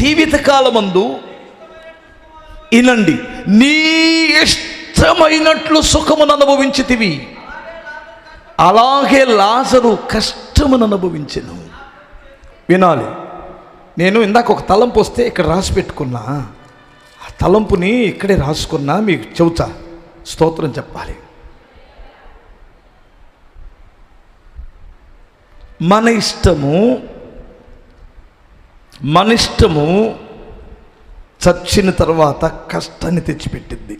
జీవితకాలమందు వినండి నీ ఇష్టమైనట్లు సుఖమును అనుభవించితివి. అలాగే లాజరు కష్టమును అనుభవించను. వినాలి. నేను ఇందాక ఒక తలంపు వస్తే ఇక్కడ రాసి పెట్టుకున్నా. ఆ తలంపుని ఇక్కడే రాసుకున్నా మీకు చెబుతా. స్తోత్రం చెప్పాలి. మన ఇష్టము మన ఇష్టము చచ్చిన తర్వాత కష్టాన్ని తెచ్చిపెట్టింది.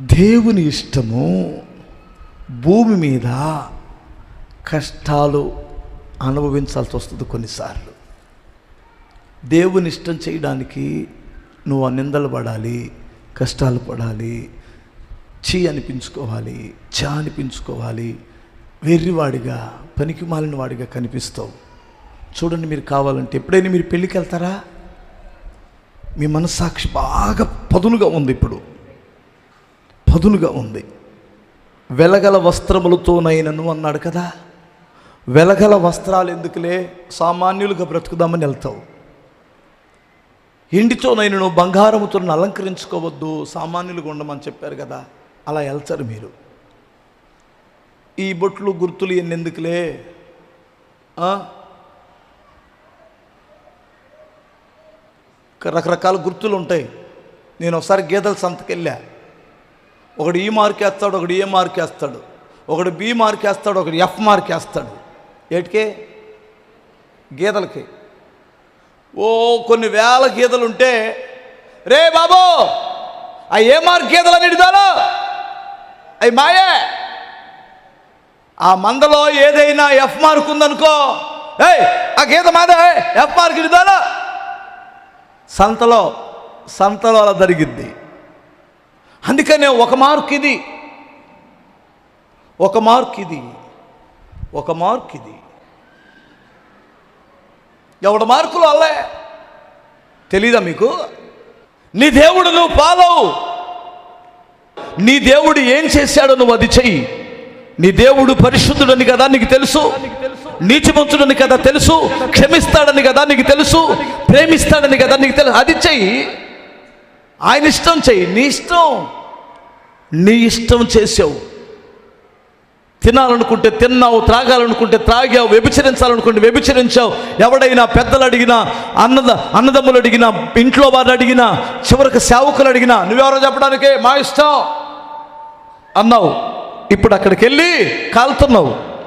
దేవుని ఇష్టము భూమి మీద కష్టాలు అనుభవించాల్సి వస్తుంది కొన్నిసార్లు. దేవుని ఇష్టం చేయడానికి నువ్వు నిందలు పడాలి కష్టాలు పడాలి చీ అనిపించుకోవాలి చా అనిపించుకోవాలి వెర్రివాడిగా పనికిమాలిన వాడిగా కనిపిస్తావు. చూడండి మీరు కావాలంటే ఎప్పుడైనా మీరు పెళ్ళికి వెళ్తారా మీ మనస్సాక్షి బాగా పదునుగా ఉంది ఇప్పుడు. పదునుగా ఉంది. వెలగల వస్త్రములతోనైనను అన్నాడు కదా? వెలగల వస్త్రాలు ఎందుకులే? సామాన్యులుగా బ్రతుకుదామని వెళ్తావు. ఎండితోనైనను బంగారముతో అలంకరించుకోవద్దు సామాన్యులుగా ఉండమని చెప్పారు కదా? అలా వెళ్తారు మీరు. ఈ బొట్లు గుర్తులు ఎన్నెందుకులే ఎందుకులే ఆ? రకరకాల గుర్తులు ఉంటాయి. నేను ఒకసారి గీతల సంతకెళ్ళా ఒకడు ఈ మార్క్ వేస్తాడు ఒకడు ఏ మార్క్ వేస్తాడు. ఒకడు బి మార్క్ వేస్తాడు ఒకడు ఎఫ్ మార్క్ వేస్తాడు. ఏటికే? గీతలకి ఓ కొన్ని వేల గీతలు ఉంటే రే బాబు ఆ ఏ మార్క్ గీతలు నిడుదాను అవి మాయే. ఆ మందలో ఏదైనా ఎఫ్ మార్క్ ఉందనుకో ఏయ్ ఆ గీత మాదే ఎఫ్ మార్క్ నిడుదాను సంతలో సంతలో అలా జరిగిద్ది. అందుకనే ఒక మార్క్ ఇది. ఒక మార్క్ ఇది. ఒక మార్క్ ఇది. ఎవడ మార్కులు అల్లే? తెలీదా మీకు? నీ దేవుడు నువ్వు పాలవు నీ దేవుడు ఏం చేశాడో నువ్వు అది చెయ్యి. నీ దేవుడు పరిశుద్ధుడని కదా నీకు తెలుసు. నీతిమంతుడని కదా తెలుసు క్షమిస్తాడని కదా నీకు తెలుసు ప్రేమిస్తాడని కదా నీకు తెలుసు. అది చెయ్యి. ఆయన ఇష్టం చెయ్యి. నీ ఇష్టం. నీ ఇష్టం చేసావు. తినాలనుకుంటే తిన్నావు త్రాగాలనుకుంటే త్రాగావు వ్యభిచరించాలనుకుంటే వ్యభిచరించావు. ఎవడైనా పెద్దలు అడిగినా అన్నద అన్నదమ్ములు అడిగినా ఇంట్లో వారు అడిగినా చివరికి సేవకులు అడిగినా నువ్వెవరో చెప్పడానికే మా ఇష్టం. అన్నావు. ఇప్పుడు అక్కడికి వెళ్ళి కాలుతున్నావు.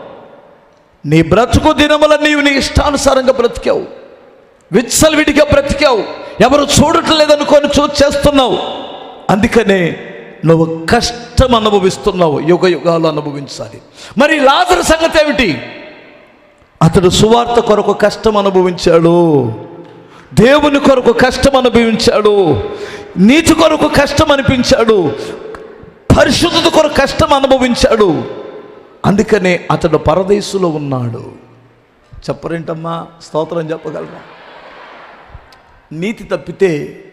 నీ బ్రతుకు దినముల నీవు నీ ఇష్టానుసారంగా బ్రతికావు. విచ్చలవిడిగా బ్రతికావు. ఎవరు చూడట్లేదనుకొని చూ చేస్తున్నావు. అందుకనే నువ్వు కష్టం అనుభవిస్తున్నావు. యుగ యుగాలు అనుభవించాలి. మరి లాజరు సంగతి ఏమిటి? అతడు సువార్త కొరకు కష్టం అనుభవించాడు. దేవుని కొరకు కష్టం అనుభవించాడు. నీతి కొరకు కష్టం అనిపించాడు. పరిశుద్ధత కొరకు కష్టం అనుభవించాడు. అందుకనే అతడు పరదేశులో ఉన్నాడు. చెప్పరేంటమ్మా? స్తోత్రం చెప్పగలరా? నీతి తప్పితే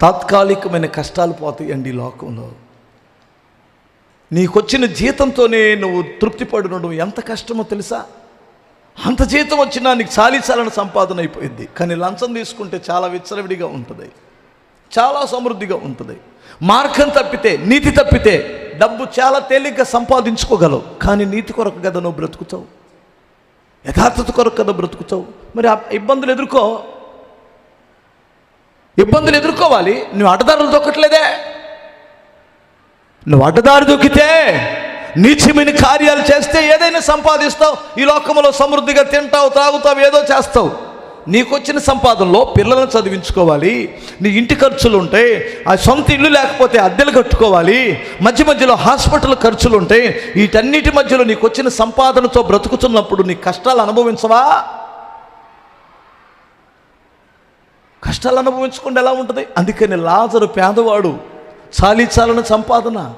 తాత్కాలికమైన కష్టాలు పోతాయండి లోకంలో. నీకొచ్చిన జీతంతోనే నువ్వు తృప్తి పడినడం ఎంత కష్టమో తెలుసా? అంత జీతం వచ్చినా నీకు చాలీచాలని సంపాదన అయిపోయింది కానీ లంచం తీసుకుంటే చాలా విచ్చలవిడిగా ఉంటుంది. చాలా సమృద్ధిగా ఉంటుంది. మార్గం తప్పితే నీతి తప్పితే డబ్బు చాలా తేలిగ్గా సంపాదించుకోగలవు. కానీ నీతి కొరకు కదా నువ్వు బ్రతుకుతావు. యథార్థత కొరకు కదా బ్రతుకుతావు. మరి ఆ ఇబ్బందులు ఎదుర్కో. ఇబ్బందులు ఎదుర్కోవాలి. నువ్వు అడ్డదారులు దొక్కట్లేదే. నువ్వు అడ్డదారి దొక్కితే నీచమైన కార్యాలు చేస్తే ఏదైనా సంపాదిస్తావు. ఈ లోకంలో సమృద్ధిగా తింటావు త్రాగుతావు ఏదో చేస్తావు. నీకొచ్చిన సంపాదనలో పిల్లలను చదివించుకోవాలి నీ ఇంటి ఖర్చులు ఉంటాయి ఆ సొంత ఇల్లు లేకపోతే అద్దెలు కట్టుకోవాలి మధ్య మధ్యలో హాస్పిటల్ ఖర్చులు ఉంటాయి వీటన్నిటి మధ్యలో నీకు వచ్చిన సంపాదనతో బ్రతుకుతున్నప్పుడు నీ కష్టాలు అనుభవించవా? కష్టాలు అనుభవించకుండా ఎలా ఉంటుంది? అందుకని లాజరు పేదవాడు చాలీచాలని సంపాదన.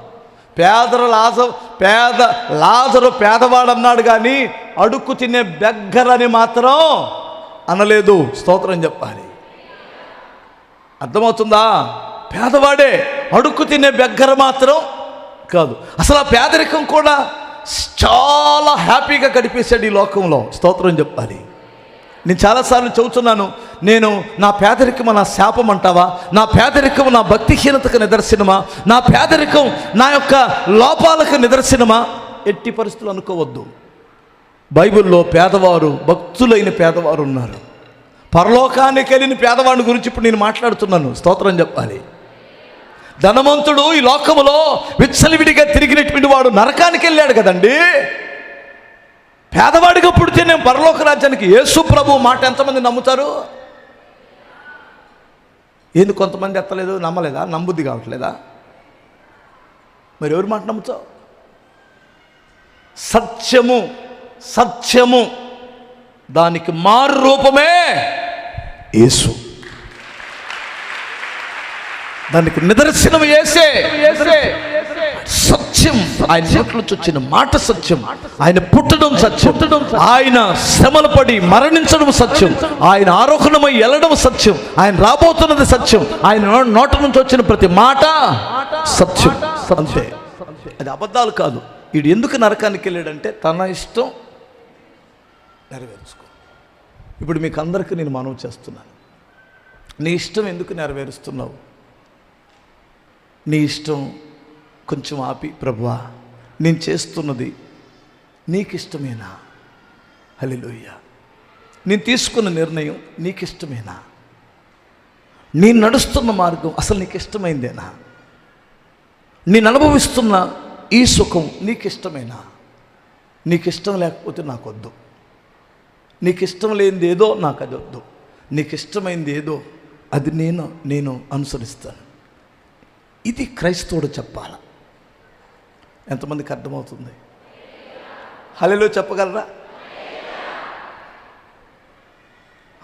పేదరు లాజ పేద లాజరు పేదవాడు అన్నాడు కానీ అడుక్కు తినే బెగ్గరని మాత్రం అనలేదు. స్తోత్రం చెప్పాలి. అర్థమవుతుందా? పేదవాడే అడుక్కు తినే బెగ్గర మాత్రం కాదు. అసలు ఆ పేదరికం కూడా చాలా హ్యాపీగా గడిపేశాడు ఈ లోకంలో. స్తోత్రం చెప్పాలి. నేను చాలాసార్లు చెబుతున్నాను నేను నా పేదరికం నా శాపం అంటావా? నా పేదరికం నా భక్తిహీనతకు నిదర్శనమా? నా పేదరికం నా యొక్క లోపాలకు నిదర్శనమా? ఎట్టి పరిస్థితులు అనుకోవద్దు. బైబిల్లో పేదవారు భక్తులైన పేదవారు ఉన్నారు. పరలోకానికి వెళ్ళిన పేదవాడిని గురించి ఇప్పుడు నేను మాట్లాడుతున్నాను. స్తోత్రం చెప్పాలి. ధనవంతుడు ఈ లోకములో విచ్చలవిడిగా తిరిగినటువంటి వాడు నరకానికి వెళ్ళాడు కదండి. పేదవాడిగా పుడితే నేను పరలోక రాజ్యానికి యేసు ప్రభు మాట ఎంతమంది నమ్ముతారు? ఏంది కొంతమంది ఎత్తలేదు నమ్మలేదా? నమ్ముద్ది కావట్లేదా? మరి ఎవరి మాట నమ్ముతావు? సత్యము సత్యము. దానికి మారు రూపమే యేసు. దానికి నిదర్శనం వేసే సత్యం. ఆయన నోట్ల నుంచి వచ్చిన మాట సత్యం. ఆయన పుట్టడం సత్యం. ఆయన శ్రమలు పడి మరణించడం సత్యం. ఆయన ఆరోహణమై వెళ్ళడం సత్యం. ఆయన రాబోతున్నది సత్యం. ఆయన నోట నుంచి వచ్చిన ప్రతి మాట సత్యం. అంతే. అది అబద్ధాలు కాదు. వీడు ఎందుకు నరకానికి వెళ్ళాడంటే తన ఇష్టం నెరవేర్చుకో ఇప్పుడు మీకు అందరికీ నేను మనవి చేస్తున్నాను. నీ ఇష్టం ఎందుకు నెరవేరుస్తున్నావు? నీ ఇష్టం కొంచెం ఆపి ప్రభువా నేను చేస్తున్నది నీకు ఇష్టమేనా హలిలోయ్య నేను తీసుకున్న నిర్ణయం నీకు ఇష్టమేనా నేను నడుస్తున్న మార్గం అసలు నీకు ఇష్టమైందేనా నేను అనుభవిస్తున్న ఈ సుఖం నీకు ఇష్టమేనా నీకు ఇష్టం లేకపోతే నాకు వద్దు నీకు ఇష్టం లేనిది ఏదో నాకు అది వద్దు నీకు ఇష్టమైంది ఏదో అది నేను నేను అనుసరిస్తాను. ఇది క్రైస్తవుడు చెప్పాల. ఎంతమందికి అర్థమవుతుంది? హలో చెప్పగలరా?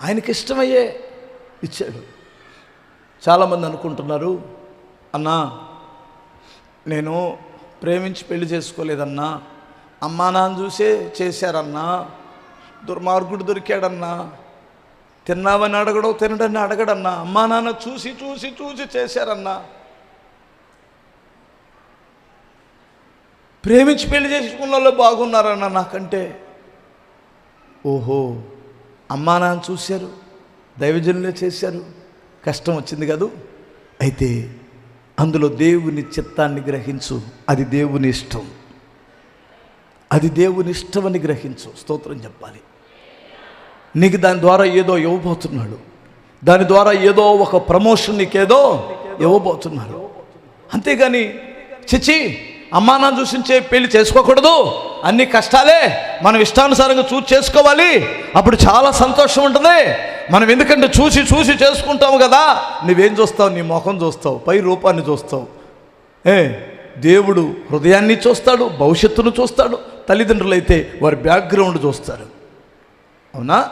ఆయనకి ఇష్టమయ్యే ఇచ్చాడు. చాలామంది అనుకుంటున్నారు అన్నా నేను ప్రేమించి పెళ్ళి చేసుకోలేదన్నా అమ్మా నాన్న చూసే చేశారన్నా దుర్మార్గుడు దొరికాడన్నా తిన్నావని అడగడం తినడని అడగడన్నా అమ్మా నాన్న చూసి చూసి చూసి చేశారన్నా ప్రేమించి పెళ్ళి చేసుకున్న వాళ్ళు బాగున్నారన్న నాకంటే. ఓహో అమ్మా నాన్న చూశారు దైవజనులే చేశారు కష్టం వచ్చింది కదూ? అయితే అందులో దేవుని చిత్తాన్ని గ్రహించు అది దేవుని ఇష్టం. అది దేవుని ఇష్టమని గ్రహించు స్తోత్రం చెప్పాలి. నీకు దాని ద్వారా ఏదో ఇవ్వబోతున్నాడు. దాని ద్వారా ఏదో ఒక ప్రమోషన్ నీకేదో ఇవ్వబోతున్నాడు. అంతేగాని చిచి అమ్మానా చూసించే పెళ్ళి చేసుకోకూడదు. అన్ని కష్టాలే మనం ఇష్టానుసారంగా చూసి చేసుకోవాలి. అప్పుడు చాలా సంతోషం ఉంటుంది. మనం ఎందుకంటే చూసి చూసి చేసుకుంటాము కదా. నువ్వేం చూస్తావు? నీ ముఖం చూస్తావు. పై రూపాన్ని చూస్తావు. ఏ దేవుడు హృదయాన్ని చూస్తాడు భవిష్యత్తును చూస్తాడు తల్లిదండ్రులు అయితే వారి బ్యాక్గ్రౌండ్ చూస్తారు. అవునా?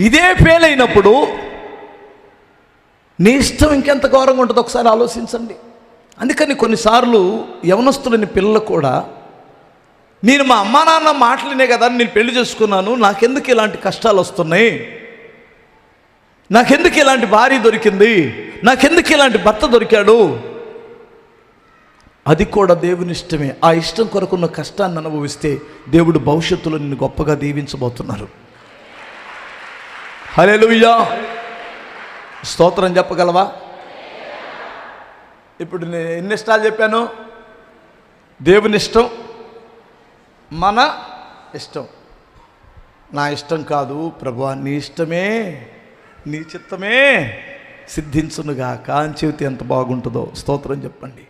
ఇదే ఫెయిల్ అయినప్పుడు నీ ఇష్టం ఇంకెంత ఘోరంగా ఉంటుందో ఒకసారి ఆలోచించండి. అందుకని కొన్నిసార్లు యవనస్తులని పిల్లలు కూడా నేను మా అమ్మా నాన్న మాటలనే కదా నేను పెళ్ళి చేసుకున్నాను నాకెందుకు ఇలాంటి కష్టాలు వస్తున్నాయి? నాకెందుకు ఇలాంటి భార్య దొరికింది? నాకెందుకు ఇలాంటి భర్త దొరికాడు? అది కూడా దేవుని ఇష్టమే. ఆ ఇష్టం కొరకున్న కష్టాన్ని అనుభవిస్తే దేవుడు భవిష్యత్తులో నిన్ను గొప్పగా దీవించబోతున్నారు. హలెలుయ్యా స్తోత్రం చెప్పగలవా? ఇప్పుడు నేను ఎన్ని ఇష్టాలు చెప్పాను? దేవుని ఇష్టం మన ఇష్టం. నా ఇష్టం కాదు ప్రభు నీ ఇష్టమే నీ చిత్తమే సిద్ధించునుగా కాంచెవితే ఎంత బాగుంటుందో. స్తోత్రం చెప్పండి.